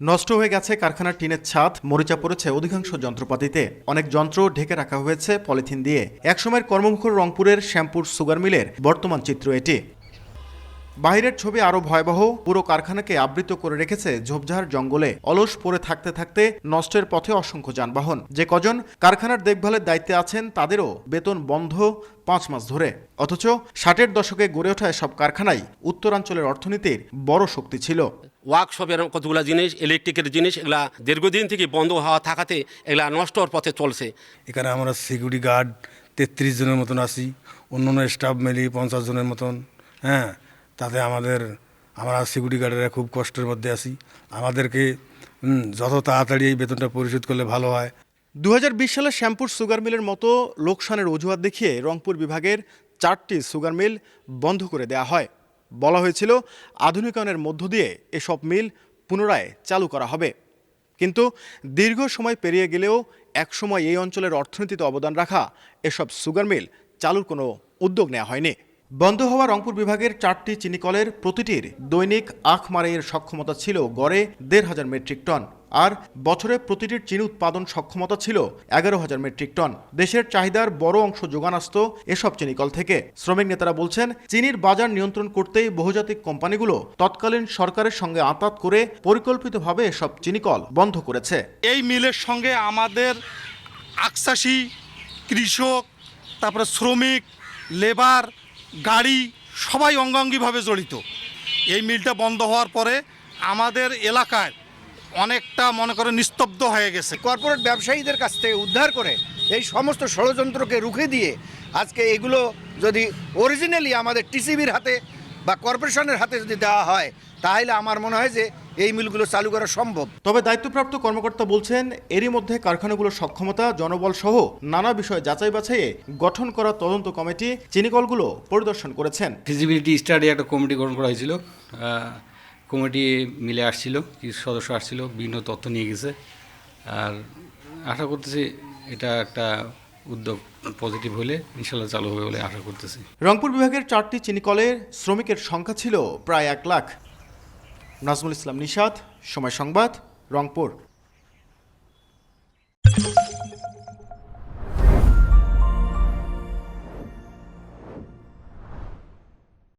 নষ্ট হয়ে গেছে কারখানার টিনের ছাদ, মরিচা পড়েছে অধিকাংশ যন্ত্রপাতিতে। অনেক যন্ত্র ঢেকে রাখা হয়েছে পলিথিন দিয়ে। একসময়ের কর্মমুখর রংপুরের শ্যামপুর সুগার মিলের বর্তমান চিত্র এটি। বাইরের ছবি আরও ভয়াবহ পুরো কারখানাকে আবৃত করে রেখেছে ঝোপঝাড় জঙ্গলে। অলস পড়ে থাকতে থাকতে নষ্টের পথে অসংখ্য যানবাহন। যে কজন কারখানার দেখভালের দায়িত্বে আছেন তাদেরও বেতন বন্ধ পাঁচ মাস ধরে। অথচ ষাটের দশকে গড়ে ওঠা সব কারখানাই উত্তরাঞ্চলের অর্থনীতির বড় শক্তি ছিল। ওয়ার্কশপের কতগুলো জিনিস ইলেকট্রিকের জিনিস এগুলা দীর্ঘদিন থেকে বন্ধ হওয়া থাকাতে এগুলা নষ্ট হওয়ার পথে চলছে। এখানে আমরা সিকিউরিটি গার্ড তেত্রিশ জনের মতন আছি অন্য অন্য স্টাফ মিলিয়ে পঞ্চাশ জনের মতন হ্যাঁ। তাতে আমাদের, আমরা সিকিউরিটি গার্ডেরা খুব কষ্টের মধ্যে আছি। আমাদেরকে যত তাড়াতাড়ি এই বেতনটা পরিশোধ করলে ভালো হয়। দু হাজার বিশ সালে শ্যামপুর সুগার মিলের মতো লোকসানের অজুহাত দেখিয়ে রংপুর বিভাগের চারটি সুগার মিল বন্ধ করে দেয়া হয়। বলা হয়েছিল, আধুনিকায়নের মধ্য দিয়ে এসব মিল পুনরায় চালু করা হবে। কিন্তু দীর্ঘ সময় পেরিয়ে গেলেও একসময় এই অঞ্চলের অর্থনীতিতে অবদান রাখা এসব সুগার মিল চালুর কোনো উদ্যোগ নেওয়া হয়নি। বন্ধ হওয়া রংপুর বিভাগের চারটি চিনিকলের প্রতিটির দৈনিক আখ মারাইয়ের সক্ষমতা ছিল গড়ে দেড় হাজার মেট্রিক টন, আর বছরে প্রতিটির চিনি উৎপাদন সক্ষমতা ছিল এগারো হাজার মেট্রিক টন। দেশের চাহিদার বড় অংশ যোগান আসত এসব চিনিকল থেকে। শ্রমিক নেতারা বলছেন, চিনির বাজার নিয়ন্ত্রণ করতেই বহুজাতিক কোম্পানিগুলো তৎকালীন সরকারের সঙ্গে আঁতাত করে পরিকল্পিতভাবে এসব চিনিকল বন্ধ করেছে। এই মিলের সঙ্গে আমাদের আকসাসী কৃষক, তারপরে শ্রমিক, লেবার গাড়ি সবাই অঙ্গাঙ্গিভাবে জড়িত। এই মিলটা বন্ধ হওয়ার পরে আমাদের এলাকায় অনেকটা মনে করে নিস্তব্ধ হয়ে গেছে। কর্পোরেট ব্যবসায়ীদের কাছ থেকে উদ্ধার করে এই সমস্ত ষড়যন্ত্রকে রুখে দিয়ে আজকে এগুলো যদি অরিজিনালি আমাদের টিসিবির হাতে বা কর্পোরেশনের হাতে যদি দেওয়া হয়, তাহলে আমার মনে হয় যে এই মিলগুলো চালু করা সম্ভব। তবে দায়িত্বপ্রাপ্ত কর্মকর্তা বলছেন এরই মধ্যে কারখানাগুলোর সক্ষমতা জনবল সহ নানা বিষয় যাচাই বাছাইয়ে গঠন করা তদন্ত কমিটি চিনিকলগুলো পরিদর্শন করেছেন। ফিজিবিলিটি স্টাডি একটা কমিটি গঠন করা হয়েছিল। কমিটি মিলে আসছিল কিছু সদস্য আসছিল বিভিন্ন তথ্য নিয়ে গেছে। আর আশা করতেছি এটা একটা উদ্যোগ পজিটিভ হলে ইনশাল্লাহ চালু হবে বলে আশা করতেছি। রংপুর বিভাগের চারটি চিনিকলের শ্রমিকের সংখ্যা ছিল প্রায় এক লাখ। নাজমুল ইসলাম নিষাদ সময় সংবাদ রংপুর।